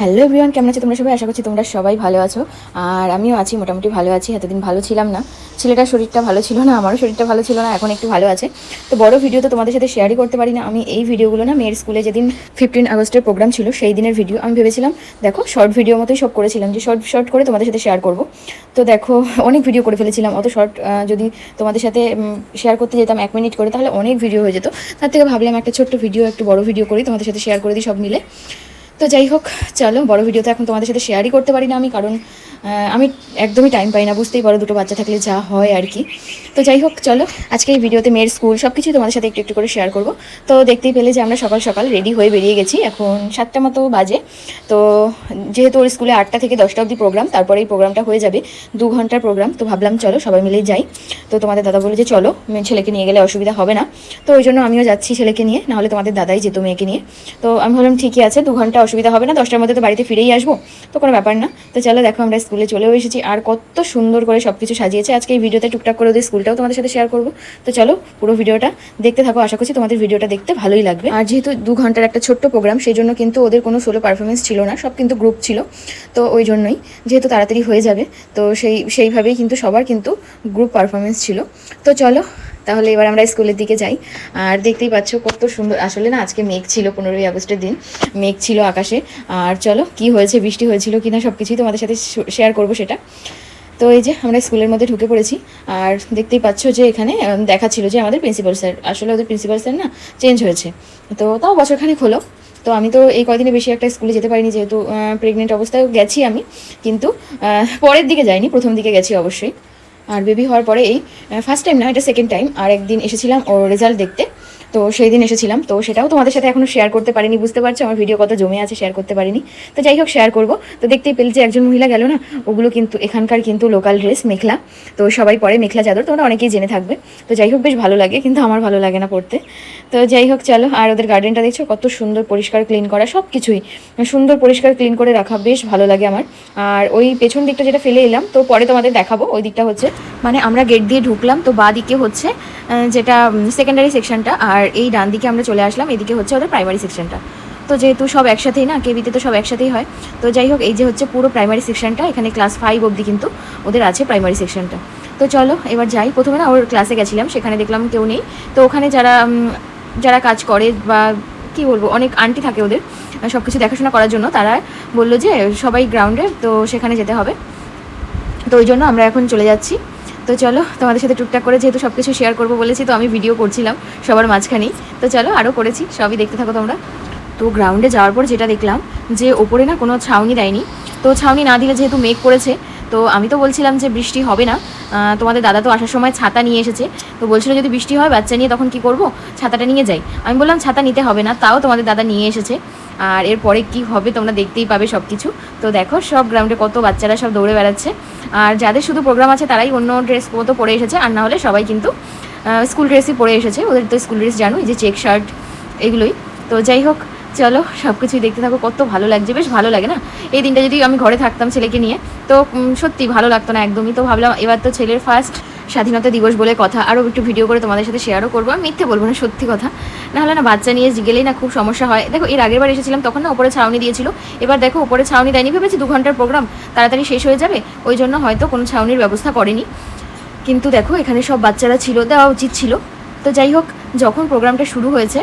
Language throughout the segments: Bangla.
হ্যালো এভরিওয়ান, কেমন আছো তোমরা সবাই? আশা করছি তোমরা সবাই ভালো আছো। আর আমিও আছি, মোটামুটি ভালো আছি, এতদিন ভালো ছিলাম না। ছেলেটার শরীরটা ভালো ছিল না, আমারও শরীরটা ভালো ছিল না, এখন একটু ভালো আছে। তো বড় ভিডিও তো তোমাদের সাথে শেয়ারই করতে পারি না। আমি এই ভিডিওগুলো না মেয়ের স্কুলে যেদিন ফিফটিন আগস্টের প্রোগ্রাম ছিল, সেই দিনের ভিডিও আমি ভেবেছিলাম, দেখো শর্ট ভিডিও মতোই সব করেছিলাম, যে শর্ট শর্ট করে তোমাদের সাথে শেয়ার করব। তো দেখো, অনেক ভিডিও করে ফেলেছিলাম, অত শর্ট যদি তোমাদের সাথে শেয়ার করতে যেতাম এক মিনিট করে, তাহলে অনেক ভিডিও হয়ে যেত। তার থেকে ভাবলাম একটা ছোট্ট ভিডিও একটু বড় ভিডিও করি, তোমাদের সাথে শেয়ার করে দিই সব মিলে। তো যাই হোক, চলো, বড় ভিডিওতে এখন তোমাদের সাথে শেয়ারই করতে পারি না আমি, কারণ আমি একদমই টাইম পাই না, বুঝতেই পারো দুটো বাচ্চা থাকলে যা হয় আর কি। তো যাই হোক, চলো, আজকে এই ভিডিওতে মেয়ের স্কুল সব কিছুই তোমাদের সাথে একটু একটু করে শেয়ার করব। তো দেখতেই পেলে যে আমরা সকাল সকাল রেডি হয়ে বেরিয়ে গেছি, এখন সাতটা মতো বাজে। তো যেহেতু ওর স্কুলে আটটা থেকে দশটা অবধি প্রোগ্রাম তারপরে এই প্রোগ্রামটা হয়ে যাবে, দু ঘণ্টার প্রোগ্রাম তো ভাবলাম, চলো, সবাই মিলেই যাই। তো তোমাদের দাদা বলে যে, চলো ছেলেকে নিয়ে গেলে অসুবিধা হবে না। তো ওই জন্য আমিও যাচ্ছি ছেলেকে নিয়ে, নাহলে তোমাদের দাদাই যেত মেয়েকে নিয়ে। তো আমি ভাবলাম, ঠিকই আছে, দু ঘণ্টা অসুবিধা হবে না, দশটার মধ্যে তো বাড়িতে ফিরেই আসব, তো কোনো ব্যাপার না। তো চলো দেখো, আমরা স্কুলে চলেও এসেছি, আর কত সুন্দর করে সব কিছু সাজিয়েছে। আজকে এই ভিডিওতে টুকটাক করে ওদের স্কুলটাও তোমাদের সাথে শেয়ার করব। তো চলো, পুরো ভিডিওটা দেখতে থাকো, আশা করছি তোমাদের ভিডিওটা দেখতে ভালোই লাগবে। আর যেহেতু দু ঘণ্টার একটা ছোট্ট প্রোগ্রাম সেই জন্য কিন্তু ওদের কোনো সোলো পারফরমেন্স ছিল না, সব কিন্তু গ্রুপ ছিল। তো ওই জন্যই, যেহেতু তাড়াতাড়ি হয়ে যাবে, তো সেই, সেইভাবেই কিন্তু সবার কিন্তু গ্রুপ পারফরমেন্স ছিল। তো চলো তাহলে এবার আমরা স্কুলের দিকে যাই। আর দেখতেই পাচ্ছ কত সুন্দর, আসলে না আজকে মেঘ ছিল পনেরোই আগস্টের দিন, মেঘ ছিল আকাশে। আর চলো, কি হয়েছে, বৃষ্টি হয়েছিল কিনা সব কিছুই তোমাদের সাথে শেয়ার করব সেটা। তো এই যে আমরা স্কুলের মধ্যে ঢুকে পড়েছি, আর দেখতেই পাচ্ছ যে এখানে দেখাচ্ছিল যে আমাদের প্রিন্সিপাল স্যার আসলে ওদের প্রিন্সিপাল স্যার না চেঞ্জ হয়েছে। তো তাও বছরখানেক হলো, তো আমি তো এই কদিনে বেশি একটা স্কুলে যেতে পারিনি যেহেতু প্রেগনেন্ট অবস্থায় গেছি আমি, কিন্তু পরের দিকে যাইনি, প্রথম দিকে গেছি অবশ্যই। আর বেবি হওয়ার পরে এই ফার্স্ট টাইম না, এটা সেকেন্ড টাইম আর একদিন এসেছিলাম ওর রেজাল্ট দেখতে। তো সেই দিন এসেছিলাম। তো সেটাও তোমাদের সাথে এখনও শেয়ার করতে পারিনি, বুঝতে পারছ? আমার ভিডিও কত জমে আছে শেয়ার করতে পারিনি। তো যাই হোক শেয়ার করব। তো দেখতেই পেলে যে একজন মহিলা গেল না, ওগুলো কিন্তু এখানকার কিন্তু লোকাল ড্রেস মেখলা। তো সবাই পরে মেখলা চাদর, তোমরা অনেকেই জেনে থাকবে। তো যাই হোক, বেশ ভালো লাগে, কিন্তু আমার ভালো লাগে না পড়তে তো যাই হোক, চলো, আর ওদের গার্ডেনটা দেখছ, কত সুন্দর পরিষ্কার ক্লিন করা সব কিছুই সুন্দর পরিষ্কার ক্লিন করে রাখা, বেশ ভালো লাগে আমার। আর ওই পেছন দিকটা যেটা ফেলে এলাম, তো পরে তোমাদের দেখাবো। ওই দিকটা হচ্ছে মানে আমরা গেট দিয়ে ঢুকলাম, তো বা দিকে হচ্ছে যেটা সেকেন্ডারি সেকশনটা আর এই ডান দিকে আমরা চলে আসলাম, এদিকে হচ্ছে ওদের প্রাইমারি সেকশনটা তো যেহেতু সব একসাথেই না কেবিতে তো সব একসাথেই হয়। তো যাই হোক, এই যে হচ্ছে পুরো প্রাইমারি সেকশনটা এখানে ক্লাস ফাইভ অবধি কিন্তু ওদের আছে প্রাইমারি সেকশনটা তো চলো, এবার যাই। প্রথমে না ওর ক্লাসে গেছিলাম, সেখানে দেখলাম কেউ নেই। তো ওখানে যারা যারা কাজ করে বা কি বলব, অনেক আন্টি থাকে ওদের সব কিছু দেখাশোনা করার জন্য, তারা বলল যে সবাই গ্রাউন্ডে তো সেখানে যেতে হবে। তো ওই জন্য আমরা এখন চলে যাচ্ছি। তো চলো, তোমাদের সাথে টুকটাক করে যেহেতু সব কিছু শেয়ার করব বলেছি, তো আমি ভিডিও করছিলাম সবার মাঝখানেই। তো চলো আরও করেছি, সবই দেখতে থাকো তোমরা। তো গ্রাউন্ডে যাওয়ার পর যেটা দেখলাম, যে ওপরে না কোনো ছাউনি দেয়নি। তো ছাউনি না দিলে যেহেতু মেঘ করেছে, তো আমি তো বলছিলাম যে বৃষ্টি হবে না। তোমাদের দাদা তো আসার সময় ছাতা নিয়ে এসেছে। তো বলছিল যদি বৃষ্টি হয় বাচ্চা নিয়ে তখন কি করব? ছাতাটা নিয়ে যাই। আমি বললাম ছাতা নিতে হবে না, তাও তোমাদের দাদা নিয়ে এসেছে। আর এরপরে কি হবে তোমরা দেখতেই পাবে সব কিছু তো দেখো, সব গ্রাউন্ডে কত বাচ্চারা সব দৌড়ে বেড়াচ্ছে। আর যাদের শুধু প্রোগ্রাম আছে, তারাই অন্য ড্রেস মতো পরে এসেছে, আর না হলে সবাই কিন্তু স্কুল ড্রেসই পরে এসেছে। ওদের তো স্কুল ড্রেস জানো যে চেক শার্ট এগুলোই। তো যাই হোক, চলো সব কিছুই দেখতে থাকো, কত ভালো লাগছে, বেশ ভালো লাগে না? এই দিনটা যদি আমি ঘরে থাকতাম ছেলেকে নিয়ে, তো সত্যি ভালো লাগতো না একদমই। তো ভাবলাম এবার তো ছেলের ফার্স্ট স্বাধীনতা দিবস বলে কথা আরও একটু ভিডিও করে তোমাদের সাথে শেয়ারও করব। আমি মিথ্যে বলব না, সত্যি কথা। নাহলে না, বাচ্চা নিয়ে গেলেই না খুব সমস্যা হয়। দেখো, এর আগের বার এসেছিলাম, তখন না উপরে ছাউনি দিয়েছিল। এবার দেখো উপরে ছাউনি দেয়নি, ভেবেছি দু ঘণ্টার প্রোগ্রাম তাড়াতাড়ি শেষ হয়ে যাবে। ওই জন্য হয়তো কোনো ছাউনির ব্যবস্থা করেনি। কিন্তু দেখো, এখানে সব বাচ্চারা ছিল, দেওয়া উচিত ছিল। তো যাই হোক, যখন প্রোগ্রামটা শুরু হয়েছে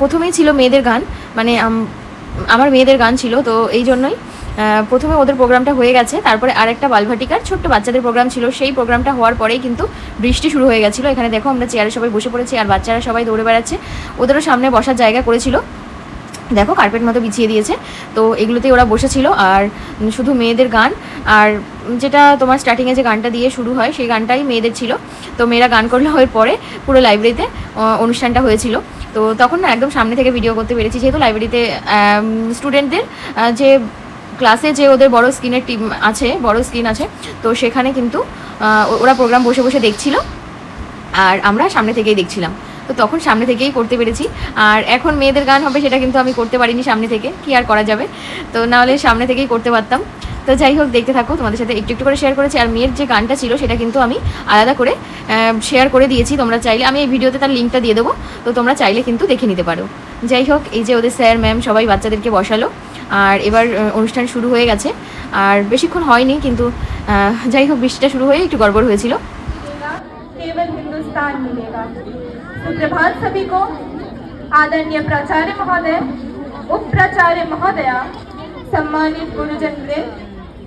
প্রথমেই ছিল মেয়েদের গান। মানে আমার মেয়েদের গান ছিল, তো এই জন্যই প্রথমে ওদের প্রোগ্রামটা হয়ে গেছে, তারপরে আরেকটা বালভাটিকার ছোট্ট বাচ্চাদের প্রোগ্রাম ছিল, সেই প্রোগ্রামটা হওয়ার পরেই কিন্তু বৃষ্টি শুরু হয়ে গেছিল। এখানে দেখো আমরা চেয়ারে সবাই বসে পড়েছি আর বাচ্চারা সবাই দৌড়ে বেড়াচ্ছে। ওদেরও সামনে বসার জায়গা করেছিল। দেখো কার্পেট মতো বিছিয়ে দিয়েছে। তো এগুলোতেই ওরা বসেছিল আর শুধু মেয়েদের গান। আর যেটা তোমার স্টার্টিংয়ে যে গানটা দিয়ে শুরু হয়, সেই গানটাই মেয়েদের ছিল। তো মেয়েরা গান করলে হয়ে পরে পুরো লাইব্রেরিতে অনুষ্ঠানটা হয়েছিল। তো তখন না একদম সামনে থেকে ভিডিও করতে পেরেছি। যেহেতু লাইব্রেরিতে স্টুডেন্টদের যে ক্লাসে যে ওদের বড় স্ক্রিনের টিম আছে, বড় স্ক্রিন আছে, তো সেখানে কিন্তু ওরা প্রোগ্রাম বসে বসে দেখছিল, আর আমরা সামনে থেকেই দেখছিলাম। তো তখন সামনে থেকেই করতে পেরেছি। আর এখন মেয়েদের গান হবে সেটা কিন্তু আমি করতে পারিনি সামনে থেকে, কি আর করা যাবে? তো নাহলে সামনে থেকেই করতে পারতাম। তো যাই হোক, দেখতে থাকো, তোমাদের সাথে একটু একটু করে শেয়ার করেছি। আর মেয়ের যে গানটা ছিল সেটা কিন্তু আমি আলাদা করে শেয়ার করে দিয়েছি। তোমরা চাইলে, আমি এই ভিডিওতে তার লিঙ্কটা দিয়ে দেবো। তো তোমরা চাইলে কিন্তু দেখে নিতে পারো। যাই হোক, এই যে ওদের স্যার ম্যাম সবাই বাচ্চাদেরকে বসালো। আর এবার আহ, অনুষ্ঠান শুরু হয়ে গেছে আর বেশিক্ষণ হয়নি কিন্তু আহ, যাই হোক বৃষ্টিটা শুরু হয়ে একটু গড়বড় হয়েছিল मिलेगा केवल हिंदुस्तान मिलेगा सुप्रभात सभी को आदरणीय प्राचार्य महोदय उप प्राचार्य महोदया सम्मानित गुरुजन वृंद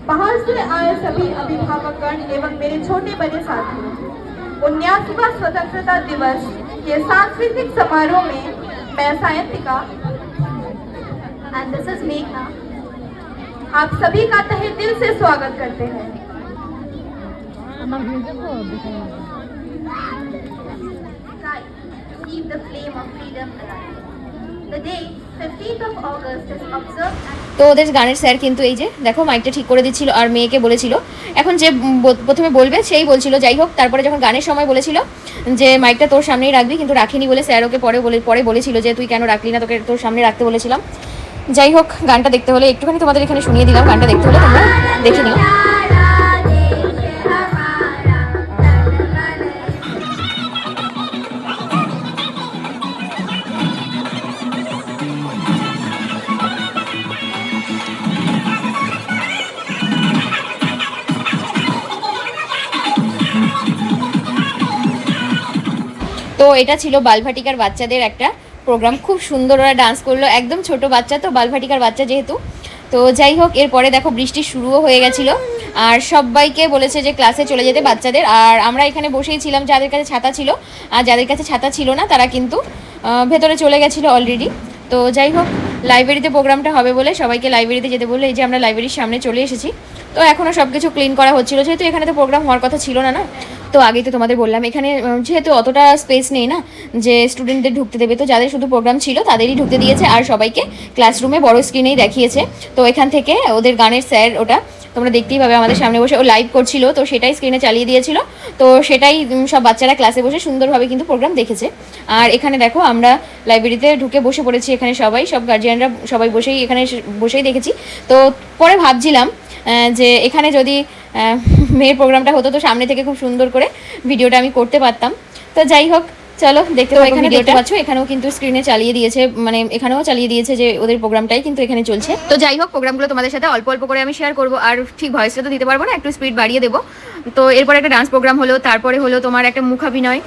बाहर से आए सभी अभिभावकगण एवं मेरे छोटे बड़े साथियों उन्यासवा स्वतंत्रता दिवस के सांस्कृतिक समारोह में मैं सायंतिका एंड दिस इज मेघना आप सभी का तहे दिल से स्वागत करते हैं Sky, keep the flame of freedom alive. The day, 15th of August, is observed as তো ওদের গানের স্যার কিন্তু এই যে দেখো মাইকটা ঠিক করে দিচ্ছিল আর মেয়েকে বলেছিল এখন যে উম ব- প্রথমে বলবে সেই বলছিল যাই হোক তারপরে যখন গানের সময় বলেছিল যে মাইকটা তোর সামনেই রাখবি কিন্তু রাখিনি বলে স্যার ওকে পরে বলে পরে বলেছিল যে তুই কেন রাখলি না তোকে তোর সামনে রাখতে বলেছিলাম যাই হোক, গানটা দেখতে হলে একটুখানি তোমাদের এখানে শুনিয়ে দিলাম, গানটা দেখতে হলে তোমরা দেখে নিও। তো এটা ছিল বালভাটিকার বাচ্চাদের একটা প্রোগ্রাম খুব সুন্দর ওরা ডান্স করল। একদম ছোট বাচ্চা তো, বালভাটিকার বাচ্চা যেহেতু। তো যাই হোক, এরপরে দেখো বৃষ্টি শুরুও হয়ে গেছিল। আর সবাইকে বলেছে যে ক্লাসে চলে যেতে বাচ্চাদের। আর আমরা এখানে বসেই ছিলাম, যাদের কাছে ছাতা ছিল। আর যাদের কাছে ছাতা ছিল না, তারা কিন্তু ভেতরে চলে গেছিল অলরেডি তো যাই হোক লাইব্রেরিতে প্রোগ্রামটা হবে বলে সবাইকে লাইব্রেরিতে যেতে বলল। এই যে আমরা লাইব্রেরির সামনে চলে এসেছি। তো এখনও সব কিছু ক্লিন করা হচ্ছিল। যেহেতু এখানে তো প্রোগ্রাম হওয়ার কথা ছিল না না? তো আগেই তো তোমাদের বললাম, এখানে যেহেতু অতটা স্পেস নেই না, যে স্টুডেন্টদের ঢুকতে দেবে, তো যাদের শুধু প্রোগ্রাম ছিল, তাদেরই ঢুকতে দিয়েছে, আর সবাইকে ক্লাসরুমে বড় স্ক্রিনেই দেখিয়েছে। তো এখান থেকে ওদের গানের স্যার ওটা, তোমরা দেখতেই পাবে আমাদের সামনে বসে, ও লাইভ করছিল, তো সেটাই স্ক্রিনে চালিয়ে দিয়েছিল। তো সেটাই সব বাচ্চারা ক্লাসে বসে সুন্দরভাবে কিন্তু প্রোগ্রাম দেখেছে। আর এখানে দেখো, আমরা লাইব্রেরিতে ঢুকে বসে পড়েছি এখানে সবাই, সব গার্জিয়ানরা সবাই বসেই এখানে বসেই দেখেছি। তো পরে ভাবছিলাম যে এখানে যদি মেয়ের প্রোগ্রামটা হতো তো সামনে থেকে খুব সুন্দর করে ভিডিওটা আমি করতে পারতাম। তো যাই হোক চলো দেখতে পাবো এখানে দেখতে পাচ্ছ এখানেও কিন্তু স্ক্রিনে চালিয়ে দিয়েছে মানে এখানেও চালিয়ে দিয়েছে যে ওদের প্রোগ্রামটাই কিন্তু এখানে চলছে। তো যাই হোক প্রোগ্রামগুলো তোমাদের সাথে অল্প অল্প করে আমি শেয়ার করব আর ঠিক ভয়েসটা তো দিতে পারব না একটু স্পিড বাড়িয়ে দেবো। তো এরপর একটা ডান্স প্রোগ্রাম হলো তারপরে হলো তোমার একটা মুখাভিনয়।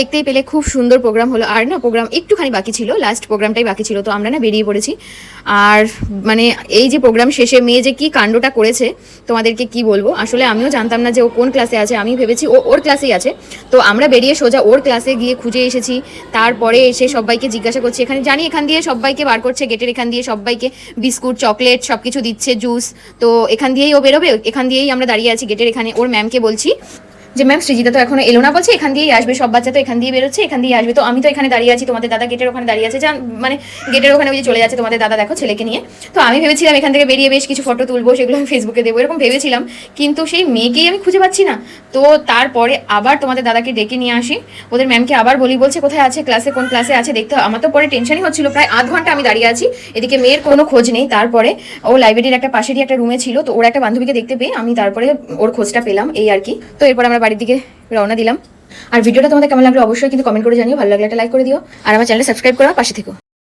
দেখতেই পেলে খুব সুন্দর প্রোগ্রাম হলো। আর না প্রোগ্রাম একটুখানি বাকি ছিল লাস্ট প্রোগ্রামটাই বাকি ছিল, তো আমরা না বেরিয়ে পড়েছি। আর মানে এই যে প্রোগ্রাম শেষে মেয়ে যে কি কাণ্ডটা করেছে, তোমাদেরকে কি বলব? আসলে আমিও জানতাম না যে ও কোন ক্লাসে আছে আমি ভেবেছি ও ওর ক্লাসেই আছে। তো আমরা বেরিয়ে সোজা ওর ক্লাসে গিয়ে খুঁজে এসেছি। তারপরে এসে সবাইকে জিজ্ঞাসা করছি, এখানে জানি এখান দিয়ে সবাইকে বার করছে গেটের এখান দিয়ে সবাইকে বিস্কুট চকলেট সব কিছু দিচ্ছে জুস তো এখান দিয়েই ও বেরোবে, এখান দিয়েই আমরা দাঁড়িয়ে আছি গেটের এখানে। ওর ম্যামকে বলছি যে, ম্যাম, সৃজিতা তো এখনও এলো না। বলছে, এখান দিয়েই আসবে, সব বাচ্চা তো এখান দিয়ে বেরোচ্ছে, এখান দিয়ে আসবে। তো আমি তো এখানে দাঁড়িয়ে আছি, তোমাদের দাদা গেটের ওখানে দাঁড়িয়ে আছে যান মানে গেটের ওখানে ওই যে চলে যাচ্ছে তোমাদের দাদা, দেখো ছেলেকে নিয়ে। তো আমি ভেবেছিলাম এখান থেকে বেরিয়ে বেশ কিছু ফটো তুলবো, সেগুলো আমি ফেসবুকে দেবো, এরকম ভেবেছিলাম। কিন্তু সেই মেয়েকেই আমি খুঁজে পাচ্ছি না। তো তারপরে আবার তোমাদের দাদাকে ডেকে নিয়ে আসি। ওদের ম্যামকে আবার বলি, বলছে, কোথায় আছে ক্লাসে কোন ক্লাসে আছে? দেখতে। আমার তো পরে টেনশনই হচ্ছিল, প্রায় আধ ঘণ্টা আমি দাঁড়িয়ে আছি। এদিকে মেয়ের কোনো খোঁজ নেই। তারপরে ও লাইব্রেরির একটা পাশেরই একটা রুমে ছিল, তো ওর একটা বান্ধবীকে দেখতে পেয়ে আমি তারপরে ওর খোঁজটা পেলাম, এই আর কি। তো এরপর আমরা বাড়ির দিকে রওনা দিলাম। আর ভিডিওটা তোমাদের কেমন লাগল অবশ্যই কিন্তু কমেন্ট করে জানিও। ভালো লাগলে একটা লাইক করে দিও। আর আমার চ্যানেল সাবস্ক্রাইব করা, পাশে থেকো।